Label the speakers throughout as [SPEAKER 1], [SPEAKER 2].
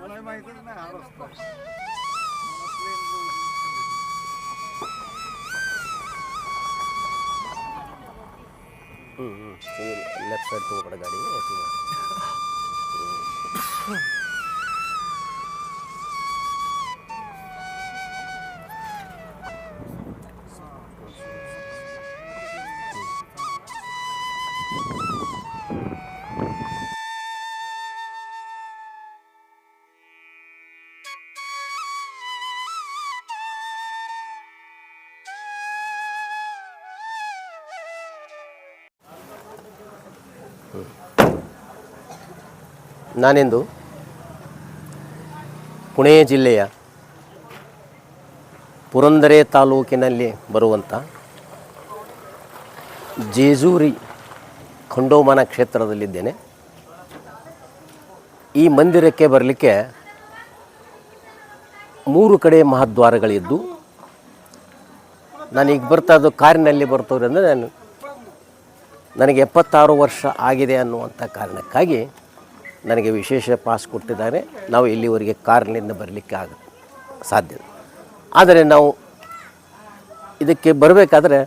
[SPEAKER 1] मला माहितच नाही हा रस्ता
[SPEAKER 2] लेफ्ट साइड तो गाडी ನಾನಿಂದು? ಪುಣೆ ಜಿಲ್ಲೆಯ ಪುರಂದರೆ ತಾಲೂಕಿನಲ್ಲಿ ಬರುವಂಥ ಜೇಜೂರಿ ಖಂಡೋಮನ ಕ್ಷೇತ್ರದಲ್ಲಿದ್ದೇನೆ. ಈ ಮಂದಿರಕ್ಕೆ ಬರಲಿಕ್ಕೆ ಮೂರು ಕಡೆ ಮಹಾದ್ವಾರಗಳಿದ್ದು, ನಾನೀಗ ಬರ್ತಾ ಇದ್ದು ಕಾರಿನಲ್ಲಿ ಬರ್ತವ್ರೆ ಅಂದರೆ ನಾನು ನನಗೆ ಎಪ್ಪತ್ತಾರು ವರ್ಷ ಆಗಿದೆ ಅನ್ನುವಂಥ ಕಾರಣಕ್ಕಾಗಿ ನನಗೆ ವಿಶೇಷ ಪಾಸ್ ಕೊಟ್ಟಿದ್ದಾರೆ ನಾವು ಇಲ್ಲಿವರೆಗೆ ಕಾರ್ನಿಂದ ಬರಲಿಕ್ಕೆ ಆಗ, ಸಾಧ್ಯ. ಆದರೆ ನಾವು ಇದಕ್ಕೆ ಬರಬೇಕಾದ್ರೆ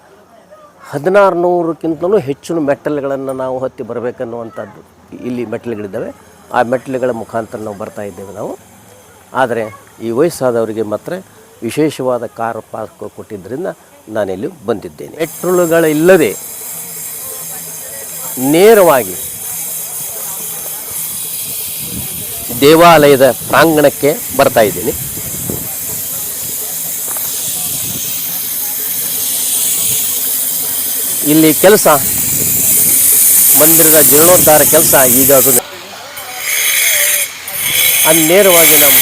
[SPEAKER 2] ಹದಿನಾರು ನೂರಕ್ಕಿಂತಲೂ ಹೆಚ್ಚಿನ ಮೆಟ್ಟಲುಗಳನ್ನು ನಾವು ಹತ್ತಿ ಬರಬೇಕನ್ನುವಂಥದ್ದು ಇಲ್ಲಿ ಮೆಟ್ಟಲುಗಳಿದ್ದಾವೆ. ಆ ಮೆಟ್ಟಲುಗಳ ಮುಖಾಂತರ ನಾವು ಬರ್ತಾ ಇದ್ದೇವೆ ನಾವು. ಆದರೆ ಈ ವಯಸ್ಸಾದವರಿಗೆ ಮಾತ್ರ ವಿಶೇಷವಾದ ಕಾರ್ ಪಾಸ್ ಕೊಟ್ಟಿದ್ದರಿಂದ ನಾನಿಲ್ಲಿ ಬಂದಿದ್ದೇನೆ. ಮೆಟ್ರೋಲುಗಳಿಲ್ಲದೆ ನೇರವಾಗಿ ದೇವಾಲಯದ ಪ್ರಾಂಗಣಕ್ಕೆ ಬರ್ತಾ ಇದ್ದೀನಿ. ಇಲ್ಲಿ ಕೆಲಸ ಮಂದಿರದ ಜೀರ್ಣೋದ್ಧಾರ ಕೆಲಸ ಈಗ ಅದು ಅಲ್ಲಿ ನೇರವಾಗಿ ನಾವು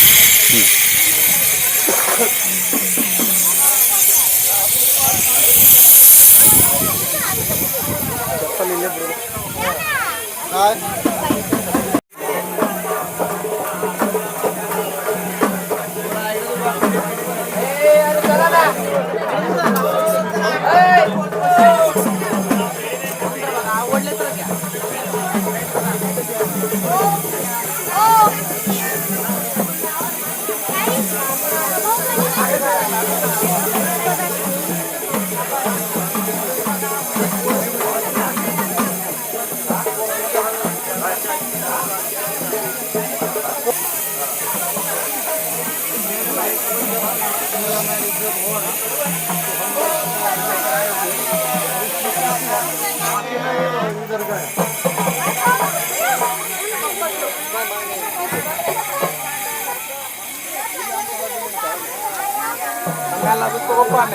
[SPEAKER 2] Nalabot
[SPEAKER 3] ko ko pa.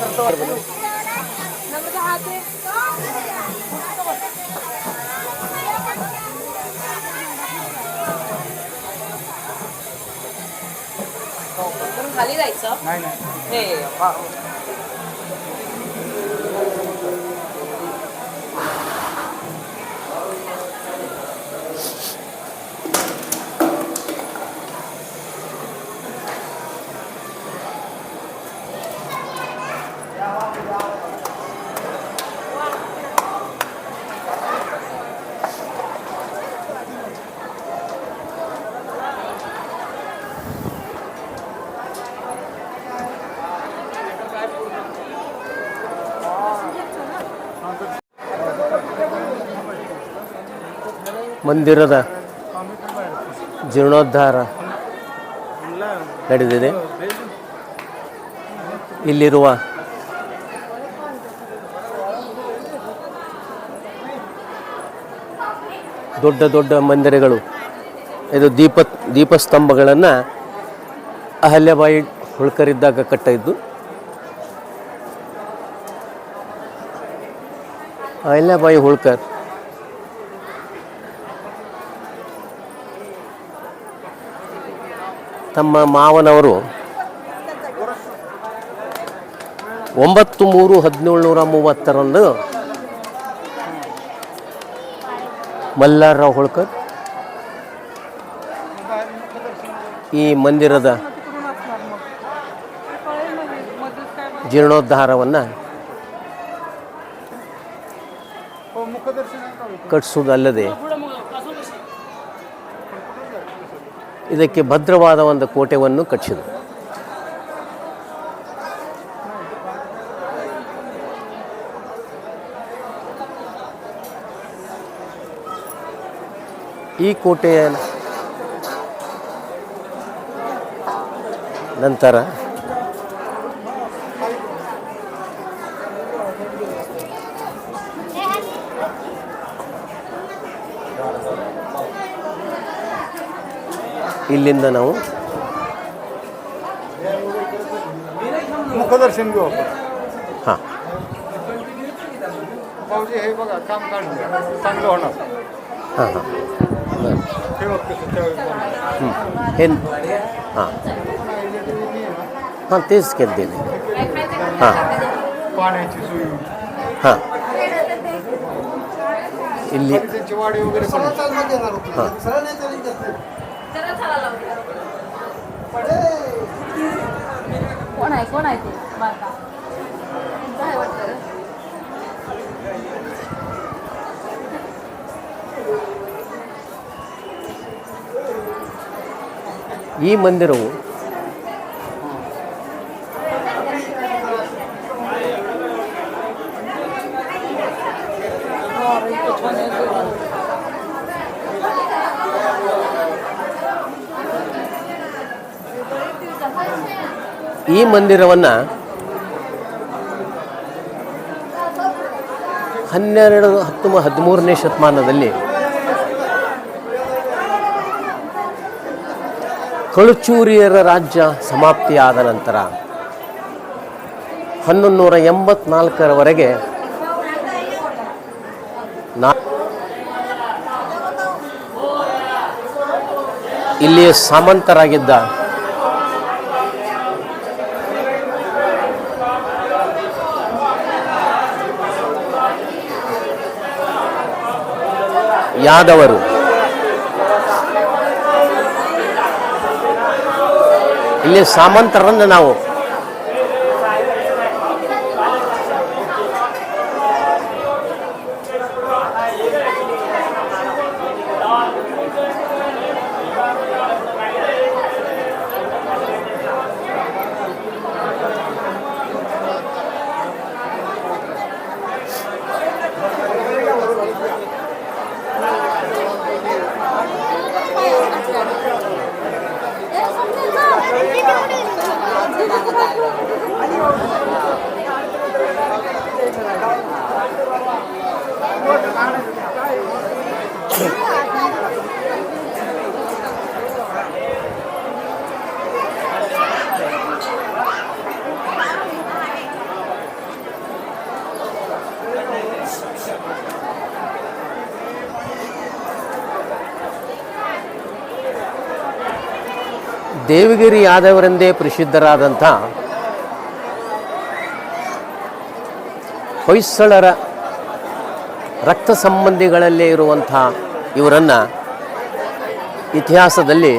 [SPEAKER 1] Sartor. Nalabot
[SPEAKER 3] sa ate. Kali lights, oh? Nine, nine. Hey, wow.
[SPEAKER 2] ಮಂದಿರದ ಜೀರ್ಣೋದ್ಧಾರ ನಡೆದಿದೆ. ಇಲ್ಲಿರುವ ದೊಡ್ಡ ದೊಡ್ಡ ಮಂದಿರಗಳು, ಇದು ದೀಪ, ದೀಪಸ್ತಂಭಗಳನ್ನು ಅಹಲ್ಯಬಾಯಿ ಹುಳ್ಕರಿದ್ದಾಗ ಕಟ್ಟಿದ್ದು. ಅಹಲ್ಯಬಾಯಿ ಹೋಳ್ಕರ್ ತಮ್ಮ ಮಾವನವರು ಒಂಬತ್ತು ಮೂರು ಹದಿನೇಳುನೂರ ಮೂವತ್ತರಂದು ಮಲ್ಲಾರಾವ್ ಹೋಳ್ಕರ್ ಈ ಮಂದಿರದ ಜೀರ್ಣೋದ್ಧಾರವನ್ನು ಕಟ್ಟಿಸೋದಲ್ಲದೆ ಇದಕ್ಕೆ ಭದ್ರವಾದ ಒಂದು ಕೋಟೆಯನ್ನು ಕಟ್ಟಿಸಿದರು. ಈ ಕೋಟೆಯ ನಂತರ ಇಲ್ಲಿಂದ ನಾವು
[SPEAKER 1] मुखदर्शन घेऊ आपण
[SPEAKER 2] हां
[SPEAKER 1] भाऊजी हे बघा काम काढलं चांगलं होणार
[SPEAKER 2] हां हां बरं
[SPEAKER 1] हे बघ कसं त्यावेळेस बनवलं.
[SPEAKER 2] हे हां हां तेच केलं हां
[SPEAKER 1] पाण्याची सोयी
[SPEAKER 2] हां ಇಲ್ಲಿ
[SPEAKER 1] त्यांची वाडी वगैरे पण आहे.
[SPEAKER 2] हां
[SPEAKER 3] कोण आहे कोण आहे ते माता काय वाटतं रे?
[SPEAKER 2] ಈ ಮಂದಿರವು ಈ ಮಂದಿರವನ್ನು ಹನ್ನೆರಡು, ಹತ್ತು ಹದಿಮೂರನೇ ಶತಮಾನದಲ್ಲಿ ಕಳುಚೂರಿಯರ ರಾಜ್ಯ ಸಮಾಪ್ತಿಯಾದ ನಂತರ ಹನ್ನೊಂದು ನೂರ ಎಂಬತ್ನಾಲ್ಕರವರೆಗೆ ನಾ ಇಲ್ಲಿ ಸಾಮಂತರಾಗಿದ್ದ ಯಾದವರು? ಇಲ್ಲಿ ಸಾಮಂತರನ್ನು ನಾವು ದೇವಗಿರಿ ಯಾದವರೆಂದೇ ಪ್ರಸಿದ್ಧರಾದಂಥ ಹೊಯ್ಸಳರ ರಕ್ತ ಸಂಬಂಧಿಗಳಲ್ಲೇ ಇರುವಂಥ ಇವರನ್ನು ಇತಿಹಾಸದಲ್ಲಿ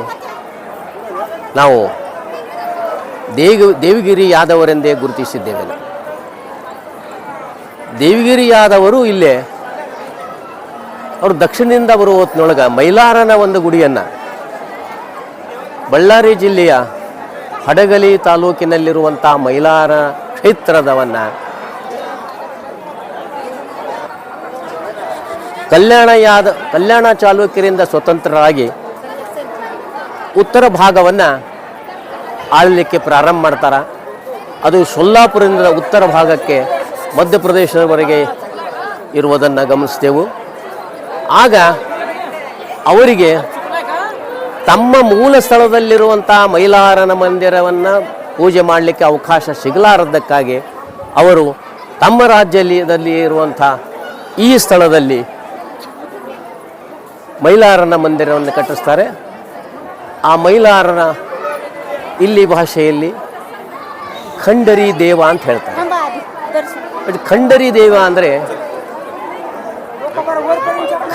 [SPEAKER 2] ನಾವು ದೇವ ದೇವಗಿರಿ ಯಾದವರೆಂದೇ ಗುರುತಿಸಿದ್ದೇವೆ. ದೇವಗಿರಿ ಯಾದವರು ಇಲ್ಲೇ, ಅವರು ದಕ್ಷಿಣದಿಂದ ಬರುವ ಹೊತ್ತಿನೊಳಗೆ ಮೈಲಾರನ ಒಂದು ಗುಡಿಯನ್ನು ಬಳ್ಳಾರಿ ಜಿಲ್ಲೆಯ ಹಡಗಲಿ ತಾಲೂಕಿನಲ್ಲಿರುವಂಥ ಮೈಲಾರ ಕ್ಷೇತ್ರದವನ್ನ ಕಲ್ಯಾಣ ಯಾದ, ಕಲ್ಯಾಣ ಚಾಲುಕ್ಯರಿಂದ ಸ್ವತಂತ್ರರಾಗಿ ಉತ್ತರ ಭಾಗವನ್ನು ಆಳಲಿಕ್ಕೆ ಪ್ರಾರಂಭ ಮಾಡ್ತಾರೆ. ಅದು ಸೊಲ್ಲಾಪುರದಿಂದ ಉತ್ತರ ಭಾಗಕ್ಕೆ ಮಧ್ಯಪ್ರದೇಶದವರೆಗೆ ಇರುವುದನ್ನು ಗಮನಿಸ್ತೇವೆ. ಆಗ ಅವರಿಗೆ ತಮ್ಮ ಮೂಲ ಸ್ಥಳದಲ್ಲಿರುವಂಥ ಮೈಲಾರನ ಮಂದಿರವನ್ನು ಪೂಜೆ ಮಾಡಲಿಕ್ಕೆ ಅವಕಾಶ ಸಿಗಲಾರದ್ದಕ್ಕಾಗಿ ಅವರು ತಮ್ಮ ರಾಜ್ಯದಲ್ಲಿ ಇರುವಂಥ ಈ ಸ್ಥಳದಲ್ಲಿ ಮೈಲಾರನ ಮಂದಿರವನ್ನು ಕಟ್ಟಿಸ್ತಾರೆ. ಆ ಮೈಲಾರನ ಇಲ್ಲಿ ಭಾಷೆಯಲ್ಲಿ ಖಂಡರಿ ದೇವ ಅಂತ ಹೇಳ್ತಾರೆ. ಅದು ಖಂಡರಿ ದೇವ ಅಂದರೆ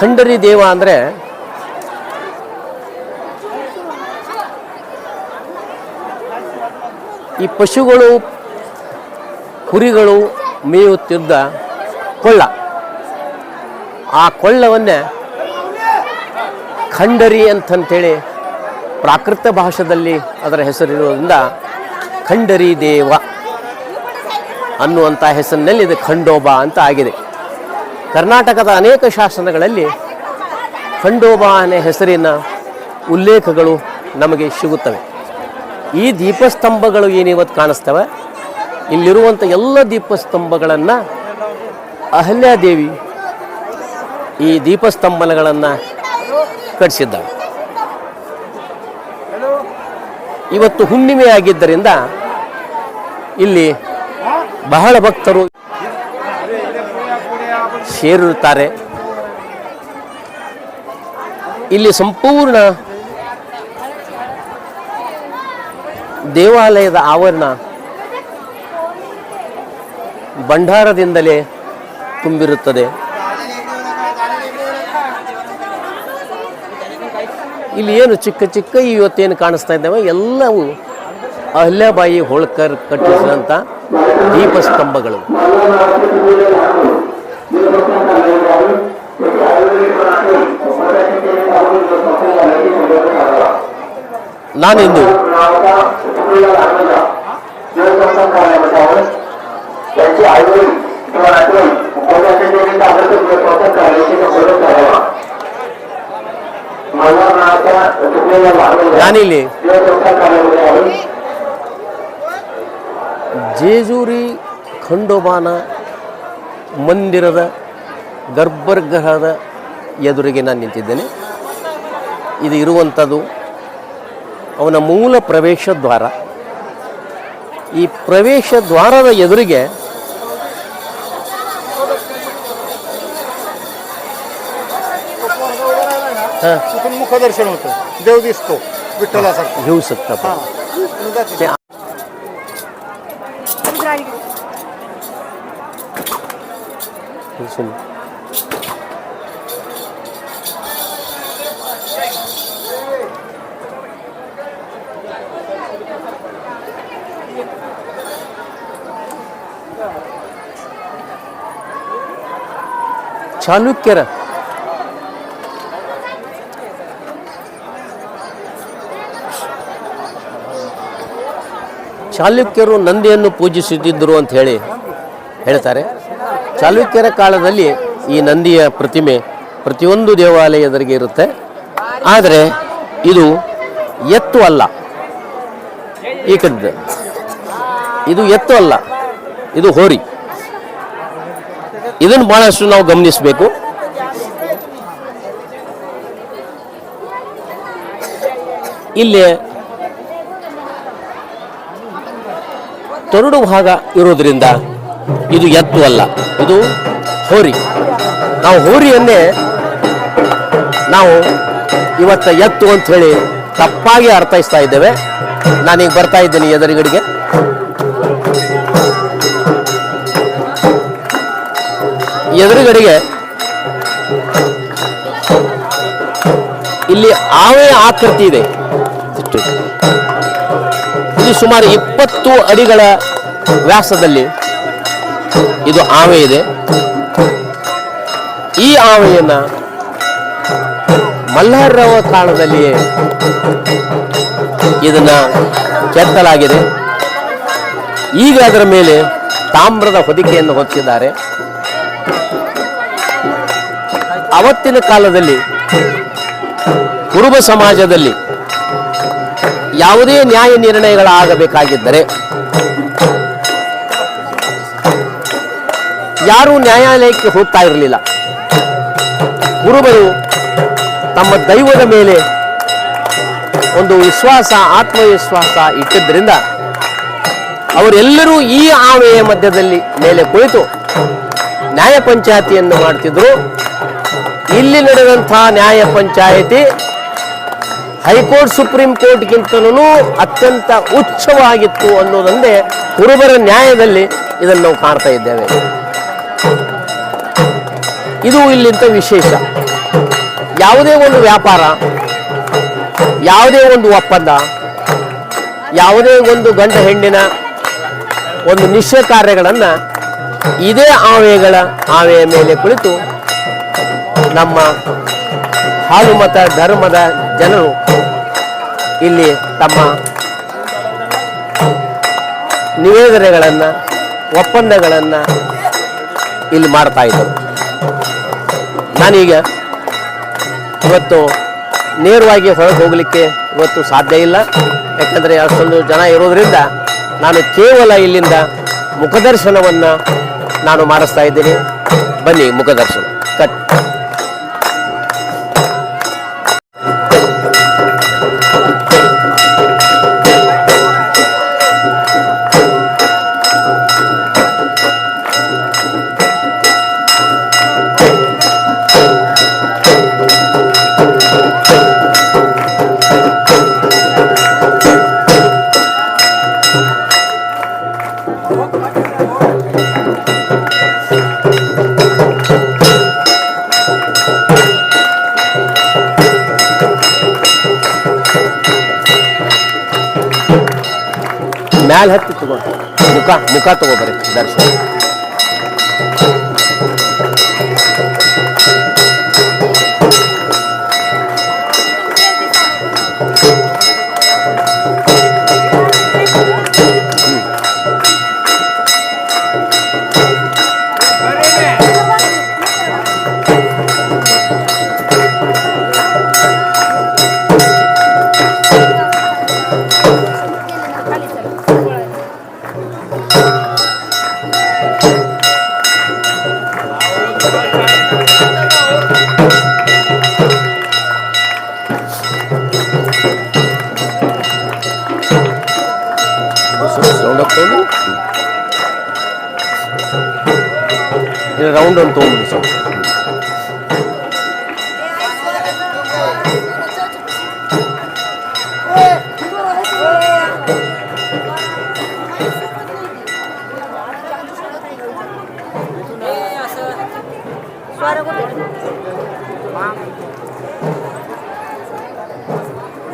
[SPEAKER 2] ಖಂಡರಿ ದೇವ ಅಂದರೆ ಈ ಪಶುಗಳು, ಕುರಿಗಳು ಮೇಯುತ್ತಿದ್ದ ಕೊಳ್ಳ. ಆ ಕೊಳ್ಳವನ್ನೇ ಖಂಡರಿ ಅಂತಂತೇಳಿ ಪ್ರಾಕೃತ ಭಾಷೆಯಲ್ಲಿ ಅದರ ಹೆಸರಿರುವುದರಿಂದ ಖಂಡರಿ ದೇವ ಅನ್ನುವಂಥ ಹೆಸರಿನಲ್ಲಿ ಇದು ಖಂಡೋಬ ಅಂತ ಆಗಿದೆ. ಕರ್ನಾಟಕದ ಅನೇಕ ಶಾಸನಗಳಲ್ಲಿ ಖಂಡೋಬ ಅನ್ನೋ ಹೆಸರಿನ ಉಲ್ಲೇಖಗಳು ನಮಗೆ ಸಿಗುತ್ತವೆ. ಈ ದೀಪಸ್ತಂಭಗಳು ಏನಿವತ್ತು ಕಾಣಿಸ್ತವೆ? ಇಲ್ಲಿರುವಂಥ ಎಲ್ಲ ದೀಪಸ್ತಂಭಗಳನ್ನು ಅಹಲ್ಯಾದೇವಿ ಈ ದೀಪಸ್ತಂಭನಗಳನ್ನು ಕಟ್ಟಿಸಿದ್ದಾಳೆ ಇವತ್ತು ಹುಣ್ಣಿಮೆ ಆಗಿದ್ದರಿಂದ ಇಲ್ಲಿ ಬಹಳ ಭಕ್ತರು ಸೇರಿರುತ್ತಾರೆ. ಇಲ್ಲಿ ಸಂಪೂರ್ಣ ದೇವಾಲಯದ ಆವರಣ ಭಂಡಾರದಿಂದಲೇ ತುಂಬಿರುತ್ತದೆ. ಇಲ್ಲಿ ಏನು ಚಿಕ್ಕ ಚಿಕ್ಕ ಇವತ್ತೇನು ಕಾಣಿಸ್ತಾ ಇದ್ದಾವೆ? ಎಲ್ಲವೂ ಅಹಲ್ಯಾಬಾಯಿ ಹೋಳ್ಕರ್ ಕಟ್ಟಿಸಿದಂಥ ದೀಪಸ್ತಂಭಗಳು. ನಾನಿಂದು
[SPEAKER 4] त्यांची आईवडील किंवा नातेवाईक उपवासाच्या ताबडतोब करायची बोलत करावा मला नावाच्या चुकलेल्या वाहनाला
[SPEAKER 2] ನಾನಿಲ್ಲಿ
[SPEAKER 4] देवसंस्कार कार्यामध्ये आहे
[SPEAKER 2] ಜೇಜೂರಿ ಖಂಡೋಬಾನ ಮಂದಿರದ ಗರ್ಭಗೃಹದ ಎದುರಿಗೆ ನಾನು ನಿಂತಿದ್ದೇನೆ ಇದು ಇರುವಂಥದ್ದು ಅವನ ಮೂಲ ಪ್ರವೇಶ ದ್ವಾರ ಈ ಪ್ರವೇಶ ದ್ವಾರದ ಎದುರಿಗೆ हां.
[SPEAKER 1] तिथून मुखदर्शन होतं देव दिसतो विठ्ठलासारखा
[SPEAKER 2] घेऊ शकता आपण.
[SPEAKER 1] आणि जाते.
[SPEAKER 2] ते ಚಾಲುಕ್ಯರ ಚಾಲುಕ್ಯರು ನಂದಿಯನ್ನು ಪೂಜಿಸುತ್ತಿದ್ದರು ಅಂತ ಹೇಳಿ ಹೇಳ್ತಾರೆ. ಚಾಲುಕ್ಯರ ಕಾಲದಲ್ಲಿ ಈ ನಂದಿಯ ಪ್ರತಿಮೆ ಪ್ರತಿಯೊಂದು ದೇವಾಲಯದರಿಗೆ ಇರುತ್ತೆ. ಆದರೆ ಇದು ಎತ್ತು ಅಲ್ಲ. ಕಡೆ ಇದು ಎತ್ತು ಅಲ್ಲ. ಇದು ಹೋರಿ. ಇದನ್ನು ಬಹಳಷ್ಟು ನಾವು ಗಮನಿಸಬೇಕು. ಇಲ್ಲಿ ತೊರಡು ಭಾಗ ಇರೋದ್ರಿಂದ ಇದು ಎತ್ತು ಅಲ್ಲ, ಇದು ಹೋರಿ. ನಾವು ಹೋರಿಯನ್ನೇ ನಾವು ಇವತ್ತ ಎತ್ತು ಅಂತ ಹೇಳಿ ತಪ್ಪಾಗಿ ಅರ್ಥೈಸ್ತಾ ಇದ್ದೇವೆ. ನಾನೀಗ ಬರ್ತಾ ಇದ್ದೀನಿ ಎದುರುಗಡೆಗೆ. ಎದುರುಗಡೆಗೆ ಇಲ್ಲಿ ಆವೆ ಆಕೃತಿ ಇದೆ. ಇದು ಸುಮಾರು ಇಪ್ಪತ್ತು ಅಡಿಗಳ ವ್ಯಾಸದಲ್ಲಿ ಇದು ಆವೆ ಇದೆ. ಈ ಆವೆಯನ್ನ ರಾವ್ ಕಾಲದಲ್ಲಿಯೇ ಇದನ್ನ ಕೆತ್ತಲಾಗಿದೆ. ಈಗ ಅದರ ಮೇಲೆ ತಾಮ್ರದ ಹೊದಿಕೆಯನ್ನು ಹೊತ್ತಿದ್ದಾರೆ. ಅವತ್ತಿನ ಕಾಲದಲ್ಲಿ ಕುರುಬ ಸಮಾಜದಲ್ಲಿ ಯಾವುದೇ ನ್ಯಾಯ ನಿರ್ಣಯಗಳಾಗಬೇಕಾಗಿದ್ದರೆ ಯಾರು ನ್ಯಾಯಾಲಯಕ್ಕೆ ಹೋಗ್ತಾ ಇರಲಿಲ್ಲ. ಕುರುಬರು ತಮ್ಮ ದೈವದ ಮೇಲೆ ಒಂದು ವಿಶ್ವಾಸ, ಆತ್ಮವಿಶ್ವಾಸ ಇಟ್ಟಿದ್ದರಿಂದ ಅವರೆಲ್ಲರೂ ಈ ಆವೆಯ ಮಧ್ಯದಲ್ಲಿ ಮೇಲೆ ಕುಳಿತು ನ್ಯಾಯ ಪಂಚಾಯತಿಯನ್ನು ಮಾಡ್ತಿದ್ರು. ಇಲ್ಲಿ ನಡೆದಂತಹ ನ್ಯಾಯ ಪಂಚಾಯತಿ ಹೈಕೋರ್ಟ್, ಸುಪ್ರೀಂ ಕೋರ್ಟ್ಗಿಂತಲೂ ಅತ್ಯಂತ ಉಚ್ಚವಾಗಿತ್ತು ಅನ್ನೋದೊಂದೇ ಕುರುಬರ ನ್ಯಾಯದಲ್ಲಿ ಇದನ್ನು ನಾವು ಕಾಣ್ತಾ ಇದ್ದೇವೆ. ಇದು ಇಲ್ಲಿಂತ ವಿಶೇಷ. ಯಾವುದೇ ಒಂದು ವ್ಯಾಪಾರ, ಯಾವುದೇ ಒಂದು ಒಪ್ಪಂದ, ಯಾವುದೇ ಒಂದು ಗಂಡ ಹೆಣ್ಣಿನ ಒಂದು ನಿಶ್ಚಯ ಕಾರ್ಯಗಳನ್ನು ಇದೇ ಆವೆಗಳ ಆವೆಯ ಮೇಲೆ ಕುಳಿತು ನಮ್ಮ ಹಾಲು ಮತ ಧರ್ಮದ ಜನರು ಇಲ್ಲಿ ತಮ್ಮ ನಿವೇದನೆಗಳನ್ನು, ಒಪ್ಪಂದಗಳನ್ನು ಇಲ್ಲಿ ಮಾಡ್ತಾ ಇದ್ದರು. ನಾನೀಗ ಇವತ್ತು ನೇರವಾಗಿ ಹೊರಗೆ ಹೋಗಲಿಕ್ಕೆ ಇವತ್ತು ಸಾಧ್ಯ ಇಲ್ಲ. ಯಾಕಂದರೆ ಅಷ್ಟೊಂದು ಜನ ಇರೋದರಿಂದ ನಾನು ಕೇವಲ ಇಲ್ಲಿಂದ ಮುಖದರ್ಶನವನ್ನು ನಾನು ಮಾಡಿಸ್ತಾ ಇದ್ದೀನಿ. ಬನ್ನಿ ಮುಖದರ್ಶನ ಕಟ್. ಮ್ಯಾಲೆ ಹತ್ತಿ ತಗೋ ಮುಖ ಮುಖ ತಗೋಬರಿ ದರ್ಶನ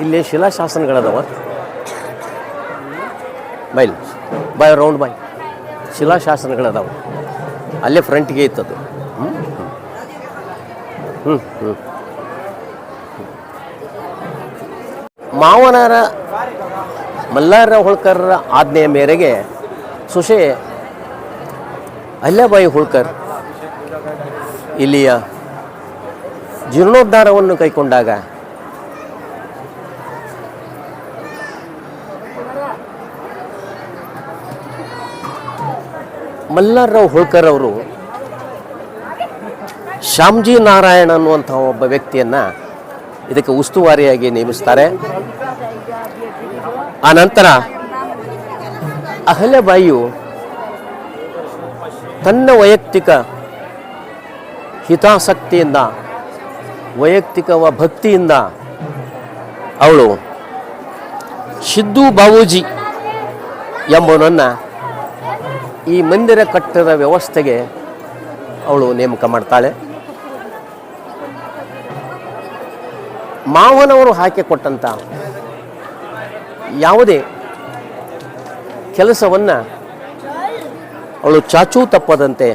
[SPEAKER 2] ಇಲ್ಲಿ ಶಿಲಾಶಾಸನಗಳದವ ಬೈಲ್ ಬಾಯ್ ರೌಂಡ್ ಬಾಯ್ ಶಿಲಾಶಾಸನಗಳದಾವ ಅಲ್ಲೇ ಫ್ರಂಟ್ಗೆ ಇತ್ತದು. ಹ್ಞೂ ಹ್ಞೂ ಮಾವನರ ಮಲ್ಲಾರ ಹೋಳ್ಕರ್ರ ಆಜ್ಞೆಯ ಮೇರೆಗೆ ಸುಶೆ, ಅಲ್ಲಬಾಯಿ ಹೋಳ್ಕರ್ ಇಲ್ಲಿಯ ಜೀರ್ಣೋದ್ಧಾರವನ್ನು ಕೈಕೊಂಡಾಗ ಮಲ್ಲಾರರಾವ್ ಹೋಳ್ಕರ್ ಅವರು ಶ್ಯಾಮ್ಜಿ ನಾರಾಯಣ ಅನ್ನುವಂಥ ಒಬ್ಬ ವ್ಯಕ್ತಿಯನ್ನು ಇದಕ್ಕೆ ಉಸ್ತುವಾರಿಯಾಗಿ ನೇಮಿಸ್ತಾರೆ. ಆ ನಂತರ ಅಹಲ್ಯಬಾಯಿಯು ತನ್ನ ವೈಯಕ್ತಿಕ ಹಿತಾಸಕ್ತಿಯಿಂದ, ವೈಯಕ್ತಿಕವ ಭಕ್ತಿಯಿಂದ ಅವಳು ಸಿದ್ದು ಬಾವೂಜಿ ಎಂಬುವನನ್ನು ಈ ಮಂದಿರ ಕಟ್ಟದ ವ್ಯವಸ್ಥೆಗೆ ಅವಳು ನೇಮಕ ಮಾಡ್ತಾಳೆ. ಮಾವನವರು ಹಾಕಿಕೊಟ್ಟಂಥ ಯಾವುದೇ ಕೆಲಸವನ್ನು ಅವಳು ಚಾಚೂ ತಪ್ಪದಂತೆ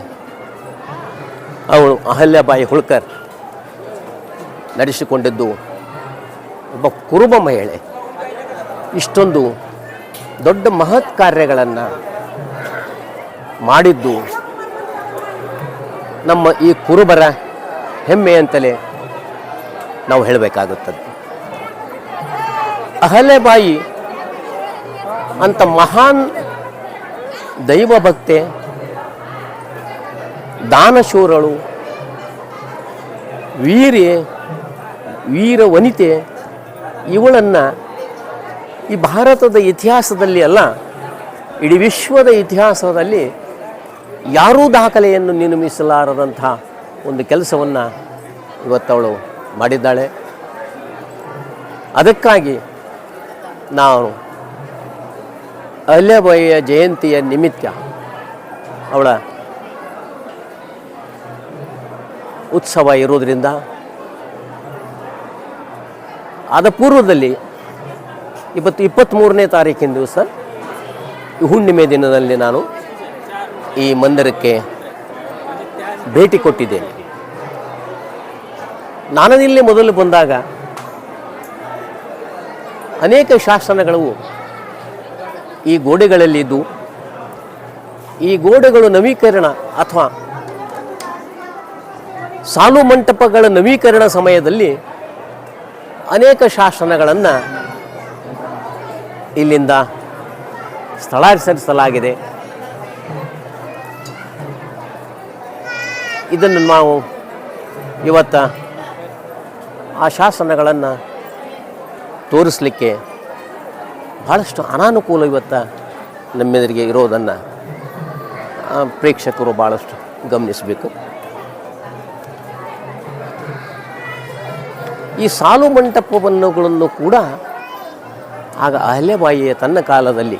[SPEAKER 2] ಅವಳು ಅಹಲ್ಯಾಬಾಯಿ ಹುಳ್ಕರ್ ನಡೆಸಿಕೊಂಡಿದ್ದು ಒಬ್ಬ ಕುರುಬ ಮಹಿಳೆ. ಇಷ್ಟೊಂದು ದೊಡ್ಡ ಮಹತ್ ಕಾರ್ಯಗಳನ್ನು ಮಾಡಿದ್ದು ನಮ್ಮ ಈ ಕುರುಬರ ಹೆಮ್ಮೆ ಅಂತಲೇ ನಾವು ಹೇಳಬೇಕಾಗುತ್ತದೆ. ಅಹಲೆಬಾಯಿ ಅಂತ ಮಹಾನ್ ದೈವ ಭಕ್ತೆ, ದಾನಶೂರಳು, ವೀರ್ಯ ವೀರ ವನಿತೆ ಇವಳನ್ನು ಈ ಭಾರತದ ಇತಿಹಾಸದಲ್ಲಿ ಅಲ್ಲ, ಇಡೀ ವಿಶ್ವದ ಇತಿಹಾಸದಲ್ಲಿ ಯಾರೂ ದಾಖಲೆಯನ್ನು ನಿರ್ಮಿಸಲಾರದಂಥ ಒಂದು ಕೆಲಸವನ್ನು ಇವತ್ತವಳು ಮಾಡಿದ್ದಾಳೆ. ಅದಕ್ಕಾಗಿ ನಾವು ಅಹಲ್ಯಬಾಯಿಯ ಜಯಂತಿಯ ನಿಮಿತ್ತ ಅವಳ ಉತ್ಸವ ಇರೋದರಿಂದ ಆದ ಪೂರ್ವದಲ್ಲಿ ಇವತ್ತು ಇಪ್ಪತ್ತ್ಮೂರನೇ ತಾರೀಕಿನ ದಿವಸ ಹುಣ್ಣಿಮೆ ದಿನದಲ್ಲಿ ನಾನು ಈ ಮಂದಿರಕ್ಕೆ ಭೇಟಿ ಕೊಟ್ಟಿದ್ದೇನೆ. ನಾನು ಇಲ್ಲಿ ಮೊದಲು ಬಂದಾಗ ಅನೇಕ ಶಾಸನಗಳು ಈ ಗೋಡೆಗಳಲ್ಲಿದ್ದು, ಈ ಗೋಡೆಗಳು ನವೀಕರಣ ಅಥವಾ ಸಾಲು ಮಂಟಪಗಳ ನವೀಕರಣ ಸಮಯದಲ್ಲಿ ಅನೇಕ ಶಾಸನಗಳನ್ನು ಇಲ್ಲಿಂದ ಸ್ಥಳಾಂತರಿಸಲಾಗಿದೆ. ಇದನ್ನು ನಾವು ಇವತ್ತ ಆ ಶಾಸನಗಳನ್ನು ತೋರಿಸಲಿಕ್ಕೆ ಭಾಳಷ್ಟು ಅನಾನುಕೂಲ ಇವತ್ತು ನಮ್ಮೆದುರಿಗೆ ಇರೋದನ್ನು ಪ್ರೇಕ್ಷಕರು ಭಾಳಷ್ಟು ಗಮನಿಸಬೇಕು. ಈ ಸಾಲು ಮಂಟಪವನ್ನುಗಳನ್ನು ಕೂಡ ಆಗ ಅಹಲ್ಯಬಾಯಿಯ ತನ್ನ ಕಾಲದಲ್ಲಿ,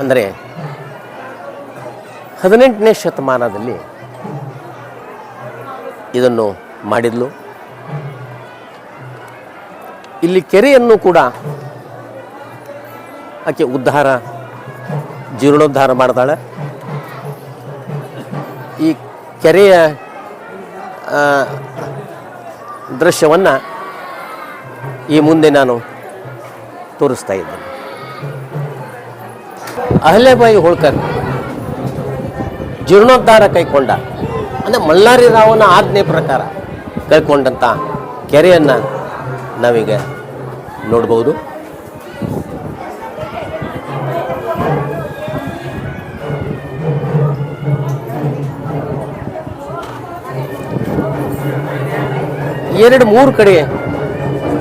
[SPEAKER 2] ಅಂದರೆ ಹದಿನೆಂಟನೇ ಶತಮಾನದಲ್ಲಿ ಇದನ್ನು ಮಾಡಿದ್ಲು. ಇಲ್ಲಿ ಕೆರೆಯನ್ನು ಕೂಡ ಆಕೆ ಉದ್ಧಾರ, ಜೀರ್ಣೋದ್ಧಾರ ಮಾಡ್ತಾಳೆ. ಈ ಕೆರೆಯ ದೃಶ್ಯವನ್ನು ಈ ಮುಂದೆ ನಾನು ತೋರಿಸ್ತಾ ಇದ್ದೇನೆ. ಅಹಲ್ಯಬಾಯಿ ಹೋಳ್ಕರ್ ಜೀರ್ಣೋದ್ಧಾರ ಕೈಕೊಂಡ, ಅಂದರೆ ಮಲ್ಲಾರಿ ರಾವನ ಆಜ್ಞೆ ಪ್ರಕಾರ ಕೈಕೊಂಡಂಥ ಕೆರೆಯನ್ನು ನಾವೀಗ ನೋಡ್ಬೋದು. ಎರಡು, ಮೂರು ಕಡೆ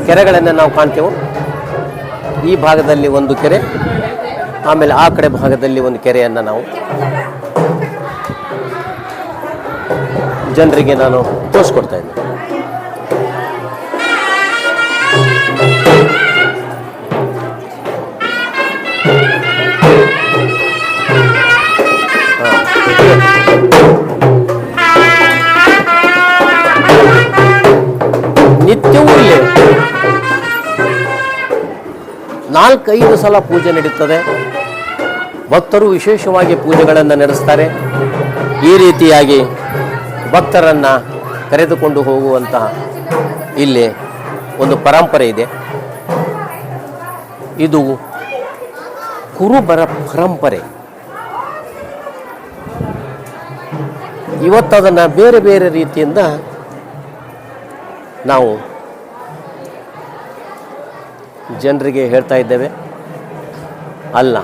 [SPEAKER 2] ಕೆರೆಗಳನ್ನು ನಾವು ಕಾಣ್ತೇವೆ. ಈ ಭಾಗದಲ್ಲಿ ಒಂದು ಕೆರೆ, ಆಮೇಲೆ ಆ ಕಡೆ ಭಾಗದಲ್ಲಿ ಒಂದು ಕೆರೆಯನ್ನು ನಾವು ಜನರಿಗೆ ನಾನು ತೋರಿಸ್ಕೊಡ್ತಾ ಇದ್ದೀನಿ. ನಾಲ್ಕೈದು ಸಲ ಪೂಜೆ ನಡೀತದೆ. ಭಕ್ತರು ವಿಶೇಷವಾಗಿ ಪೂಜೆಗಳನ್ನು ನಡೆಸ್ತಾರೆ. ಈ ರೀತಿಯಾಗಿ ಭಕ್ತರನ್ನು ಕರೆದುಕೊಂಡು ಹೋಗುವಂತಹ ಇಲ್ಲಿ ಒಂದು ಪರಂಪರೆ ಇದೆ. ಇದು ಕುರುಬರ ಪರಂಪರೆ. ಇವತ್ತದನ್ನು ಬೇರೆ ಬೇರೆ ರೀತಿಯಿಂದ ನಾವು ಜನರಿಗೆ ಹೇಳ್ತಾ ಇದ್ದೇವೆ, ಅಲ್ಲ,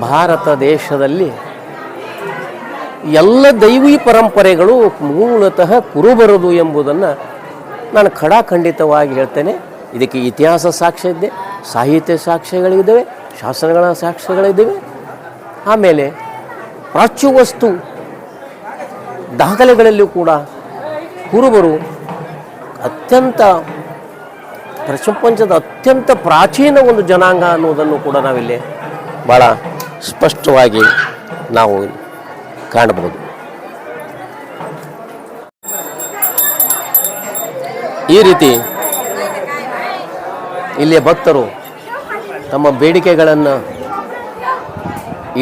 [SPEAKER 2] ಭಾರತ ದೇಶದಲ್ಲಿ ಎಲ್ಲ ದೈವಿ ಪರಂಪರೆಗಳು ಮೂಲತಃ ಕುರುಬರದು ಎಂಬುದನ್ನು ನಾನು ಖಡಾಖಂಡಿತವಾಗಿ ಹೇಳ್ತೇನೆ. ಇದಕ್ಕೆ ಇತಿಹಾಸ ಸಾಕ್ಷ್ಯ ಇದೆ, ಸಾಹಿತ್ಯ ಸಾಕ್ಷ್ಯಗಳಿದ್ದಾವೆ, ಶಾಸನಗಳ ಸಾಕ್ಷ್ಯಗಳಿದ್ದಾವೆ. ಆಮೇಲೆ ಪ್ರಾಚ್ಯವಸ್ತು ದಾಖಲೆಗಳಲ್ಲಿಯೂ ಕೂಡ ಕುರುಬರು ಅತ್ಯಂತ ಪ್ರಪಂಚದ ಅತ್ಯಂತ ಪ್ರಾಚೀನ ಒಂದು ಜನಾಂಗ ಅನ್ನೋದನ್ನು ಕೂಡ ನಾವಿಲ್ಲಿ ಭಾಳ ಸ್ಪಷ್ಟವಾಗಿ ನಾವು ಕಾಣಬಹುದು. ಈ ರೀತಿ ಇಲ್ಲಿಯ ಭಕ್ತರು ತಮ್ಮ ಬೇಡಿಕೆಗಳನ್ನು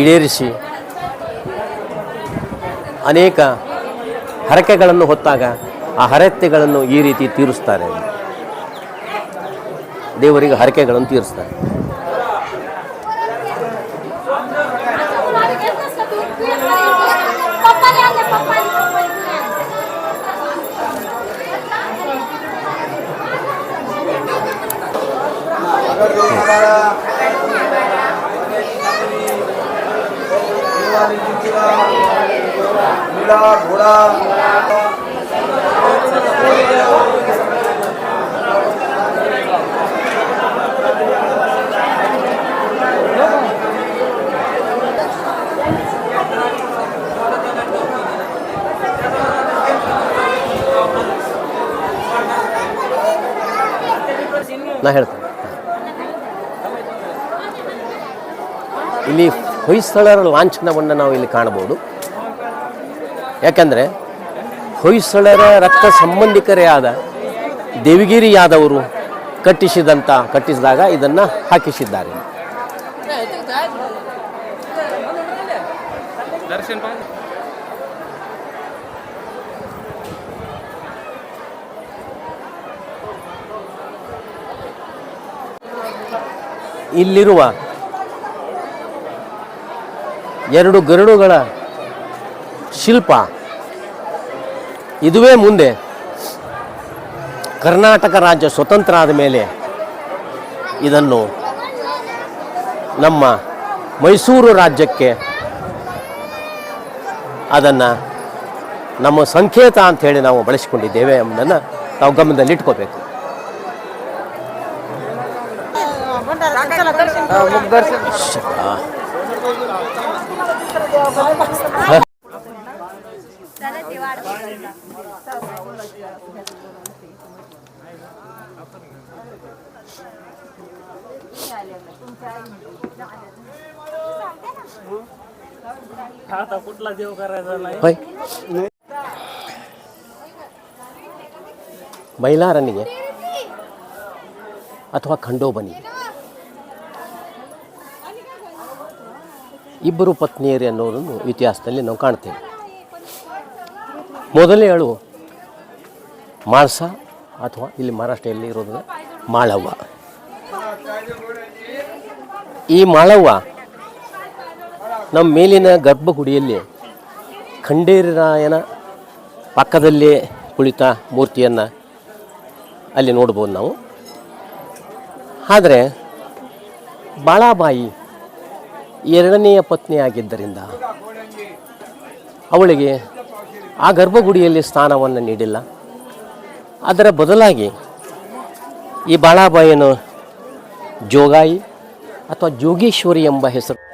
[SPEAKER 2] ಈಡೇರಿಸಿ ಅನೇಕ ಹರಕೆಗಳನ್ನು ಹೊತ್ತಾಗ ಆ ಹರಕೆಗಳನ್ನು ಈ ರೀತಿ ತೀರಿಸ್ತಾರೆ. ದೇವರಿಗೆ ಹರಕೆಗಳನ್ನು ತೀರಿಸ್ತಾರೆ. ನಾ ಹೇಳ್ತೇನೆ. ಇಲ್ಲಿ ಹೊಯ್ಸಳರ ಲಾಂಛನವನ್ನು ನಾವು ಇಲ್ಲಿ ಕಾಣಬಹುದು. ಯಾಕಂದರೆ ಹೊಯ್ಸಳರ ರಕ್ತ ಸಂಬಂಧಿಕರೇ ಆದ ದೇವಿಗಿರಿ ಯಾದವರು ಕಟ್ಟಿಸಿದಂಥ ಕಟ್ಟಿಸಿದಾಗ ಇದನ್ನು ಹಾಕಿಸಿದ್ದಾರೆ. ಇಲ್ಲಿರುವ ಎರಡು ಗರುಡುಗಳ ಶಿಲ್ಪ. ಇದುವೇ ಮುಂದೆ ಕರ್ನಾಟಕ ರಾಜ್ಯ ಸ್ವತಂತ್ರ ಆದ ಮೇಲೆ ಇದನ್ನು ನಮ್ಮ ಮೈಸೂರು ರಾಜ್ಯಕ್ಕೆ ಅದನ್ನು ನಮ್ಮ ಸಂಕೇತ ಅಂಥೇಳಿ ನಾವು ಬಳಸಿಕೊಂಡಿದ್ದೇವೆ ಎಂಬುದನ್ನು ನಾವು ಗಮನದಲ್ಲಿಟ್ಕೋಬೇಕು. दर्शन आता कुठला देव करायचा नाही महिला रणी अथवा खंडोबनी ಇಬ್ಬರು ಪತ್ನಿಯರು ಅನ್ನೋದನ್ನು ಇತಿಹಾಸದಲ್ಲಿ ನಾವು ಕಾಣ್ತೇವೆ. ಮೊದಲೇ ಹೇಳು ಮಾಳಸ ಅಥವಾ ಇಲ್ಲಿ ಮಹಾರಾಷ್ಟ್ರದಲ್ಲಿ ಇರೋದು ಮಾಳವ್ವ. ಈ ಮಾಳವ್ವ ನಮ್ಮ ಮೇಲಿನ ಗರ್ಭಗುಡಿಯಲ್ಲಿ ಖಂಡೇರಿರಾಯನ ಪಕ್ಕದಲ್ಲೇ ಕುಳಿತ ಮೂರ್ತಿಯನ್ನು ಅಲ್ಲಿ ನೋಡ್ಬೋದು ನಾವು. ಆದರೆ ಬಾಳಾಬಾಯಿ ಎರಡನೆಯ ಪತ್ನಿ ಆಗಿದ್ದರಿಂದ ಅವಳಿಗೆ ಆ ಗರ್ಭಗುಡಿಯಲ್ಲಿ ಸ್ಥಾನವನ್ನು ನೀಡಿಲ್ಲ. ಅದರ ಬದಲಾಗಿ ಈ ಬಾಳಾಬಾಯಿಯನ್ನು ಜೋಗಾಯಿ ಅಥವಾ ಜೋಗೇಶ್ವರಿ ಎಂಬ ಹೆಸರು